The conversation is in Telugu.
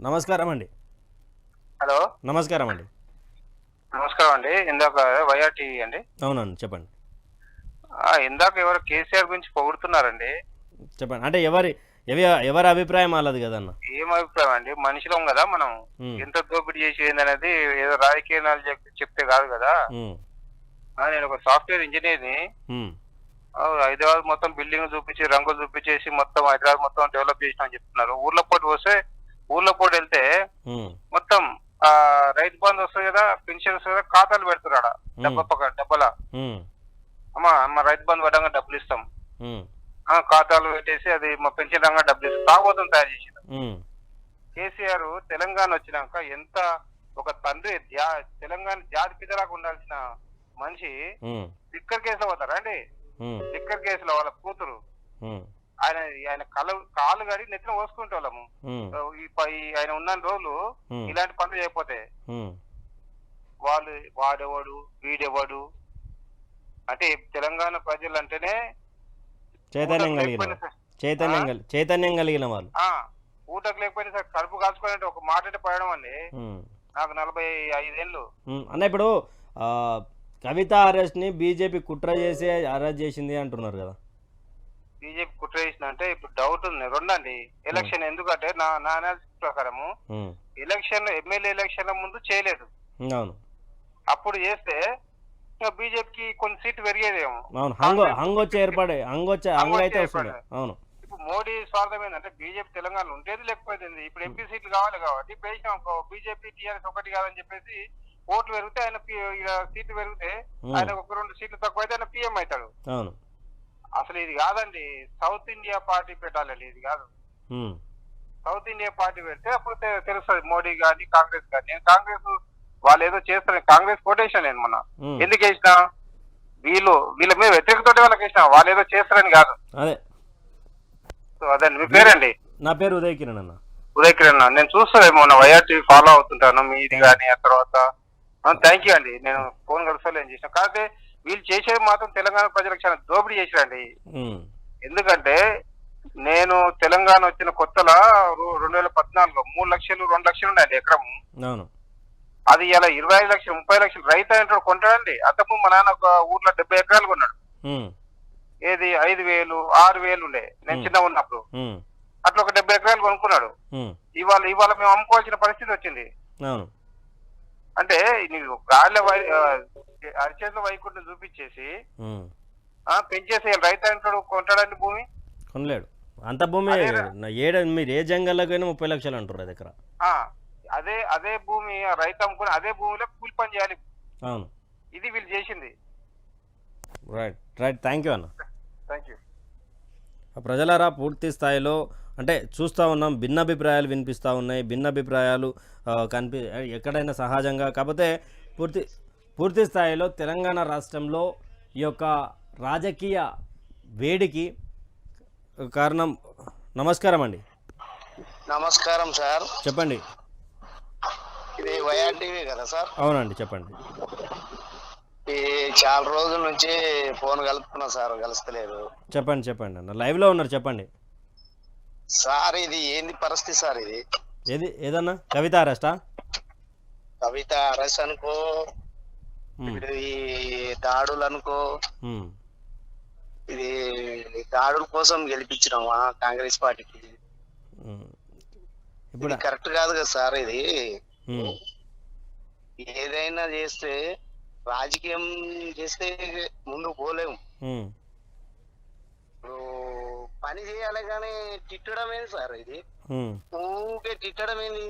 నమస్కారం అండి. హలో. నమస్కారం అండి. నమస్కారం అండి. ఇందాక వైఆర్ టీవీ అండి. అవునండి చెప్పండి. ఇందాక ఎవరు కేసీఆర్ గురించి పొగుడుతున్నారండి. చెప్పండి. అంటే ఎవరి ఎవ ఎవరి అభిప్రాయం వాళ్ళది కదన్న? ఏం అభిప్రాయం అండి? మనుషులం కదా మనం. ఎంత దోపిడీ చేసి ఏందనేది ఏదో రాజకీయాలు చెప్- చెప్తే కాదు కదా. నేను ఒక సాఫ్ట్వేర్ ఇంజనీర్ని హైదరాబాద్ మొత్తం బిల్డింగ్ చూపించి రంగులు చూపించేసి మొత్తం హైదరాబాద్ మొత్తం డెవలప్ చేసినామని చెప్తున్నారు. ఊర్లో పోటీ వస్తే ఊర్లో పోటీ వెళ్తే మొత్తం ఆ రైతు బంధు వస్తుంది కదా పెన్షన్ వస్తుంది కదా ఖాతాలు పెడుతున్నాడ డబ్బా పక్క డబ్బల. అమ్మ అమ్మ రైతు బంధు పడంగా డబ్బులు ఇస్తాం. ఖాతాలు పెట్టేసి అది మా పెన్షన్ రంగా డబ్బులు ఇస్తాం. తాగోతం తయారు చేసింది కేసీఆర్ తెలంగాణ వచ్చినాక ఎంత ఒక తండ్రి తెలంగాణ జాతి పితలాగా ఉండాల్సిన మనిషి లిక్కర్ కేసులో పోతారా అండి? లిక్కర్ కేసులో వాళ్ళ కూతురు. ఆయన ఆయన కల కాలు గడి నెత్తిన పోసుకుంటే వాళ్ళము. ఆయన ఉన్న రోజులు ఇలాంటి పనులు చేయకపోతే వాళ్ళు వాడేవాడు వీడేవాడు. అంటే తెలంగాణ ప్రజలు అంటేనే చైతన్యం కలిగిన చైతన్యం చైతన్యం కలిగిన వాళ్ళు. ఊటకు లేకపోయినా సరే కడుపు కాల్చుకోవాలంటే ఒక మాట పడడం అండి. నాకు నలభై ఐదేళ్ళు. అన్న ఇప్పుడు కవిత అరెస్ట్ని బీజేపీ కుట్ర చేసి అరెస్ట్ చేసింది అంటున్నారు కదా. బీజేపీ కుట్ర చేసిన అంటే ఇప్పుడు డౌట్ ఉంది. రెండండి. ఎలక్షన్ ఎందుకంటే నా నా అనాలిసిస్ ప్రకారము ఎలక్షన్ ఎమ్మెల్యే ఎలక్షన్ల ముందు చేయలేదు. అవును. అప్పుడు చేస్తే బీజేపీకి కొన్ని సీట్లు పెరిగేదేమో. అవును. హంగు హంగొచ్చి ఏర్పడే హంగొచ్చే హంగు అయితే వస్తుంది. అవును. ఇప్పుడు మోడీ స్వార్థం ఏంటంటే బీజేపీ తెలంగాణ ఉండేది లేకపోతే ఇప్పుడు ఎంపీ సీట్లు కావాలి కాబట్టి బీజేపీ టీఆర్ఎస్ ఒకటి కాదని చెప్పేసి ఓట్లు పెరిగితే ఆయన సీట్లు పెరిగితే ఆయన ఒక రెండు సీట్లు తక్కువ అయితే ఆయన పీఎం అవుతాడు. అసలు ఇది కాదండి సౌత్ ఇండియా పార్టీ పెట్టాలండి ఇది కాదు. సౌత్ ఇండియా పార్టీ పెడితే అప్పుడు తెలుస్తుంది మోడీ కానీ కాంగ్రెస్ కానీ నేను కాంగ్రెస్ వాళ్ళు ఏదో చేస్తారు కాంగ్రెస్ కొటేషన్ నేను మొన్న. ఎందుకు వేసినా? వీళ్ళు వీళ్ళ మీద వ్యతిరేకతోటి వాళ్ళకి వేసినా వాళ్ళు ఏదో చేస్తారని కాదు. అదే. సో అదండి మీ పేరండి? నా పేరు ఉదయ్ కిరణ్ అన్న. ఉదయ్ కిరణ్ నేను చూస్తాను మొన్న వైఆర్ టీవీ ఫాలో అవుతుంటాను మీది కానీ ఆ తర్వాత థ్యాంక్ యూ అండి. నేను ఫోన్ కలుస్తాను ఏం చేసిన. కాకపోతే వీళ్ళు చేసేది మాత్రం తెలంగాణ ప్రజలకు చాలా దోపిడీ చేసిరండి ఎందుకంటే నేను తెలంగాణ వచ్చిన కొత్తలో రెండు వేల పద్నాలుగు మూడు లక్షలు రెండు లక్షలు ఉన్నాయండి ఎకరం. అది ఇలా ఇరవై ఐదు లక్షలు ముప్పై లక్షలు రైతు అంటాడు కొంటాడండి. అంతకు మా నాన్న ఒక ఊర్లో డెబ్బై ఎకరాలు కొన్నాడు. ఏది? ఐదు వేలు ఆరు వేలు ఉండే. నేను. చిన్న ఉన్నప్పుడు. అట్లా ఒక డెబ్బై ఎకరాలు కొనుక్కున్నాడు. ఇవాళ ఇవాళ మేము అమ్ముకోవాల్సిన పరిస్థితి వచ్చింది. అంటే నీకు ఆ, అరిచేతిలో వైకుంఠం చూపించేసి పెంచేసి రైతు అంటాడు కొంటాడండి భూమి? కొనలేడు. అంత భూమి ఏడ మీరు ఏ జంగల్లోకైనా ముప్పై లక్షలు అంటారు ఆ, అదే అదే భూమి రైతు అమ్ముకుని అదే భూమిలో కూలి పని చేయాలి. అవును. ఇది వీళ్ళు చేసింది. Right right. థ్యాంక్ యూ అన్న. థ్యాంక్ యూ ప్రజలారా పూర్తి స్థాయిలో అంటే చూస్తూ ఉన్నాం భిన్నాభిప్రాయాలు వినిపిస్తూ ఉన్నాయి. భిన్నాభిప్రాయాలు కనిపి ఎక్కడైనా సహజంగా కాకపోతే పూర్తి పూర్తి స్థాయిలో తెలంగాణ రాష్ట్రంలో ఈ యొక్క రాజకీయ వేడికి కారణం నమస్కారం అండి. నమస్కారం సార్. చెప్పండి. ఇది వైఆర్ టీవీ కదా సార్? అవునండి చెప్పండి. చాలా రోజుల నుంచి ఫోన్ కలుపుతున్నా సార్ కలుస్తలేదు. చెప్పండి చెప్పండి అన్న. లైవ్లో ఉన్నారు చెప్పండి. సార్ ఇది ఏంది పరిస్థితి సార్ ఇది? ఏది ఏదన్నా? కవిత అరెస్టా? కవిత అరెస్ట్ అనుకో ఇప్పుడు ఈ దాడులు అనుకో ఉమ్, ఇది దాడుల కోసం గెలిపించినామా కాంగ్రెస్ పార్టీకి. ఉమ్. ఇప్పుడు కరెక్ట్ కాదు కదా సార్ ఇది? ఏదైనా చేస్తే రాజకీయం చేస్తే ముందు పోలేము. పని చేయాలి కానీ తిట్టడం ఏంది సార్ ఇది? ఊకే తిట్టడం ఏంది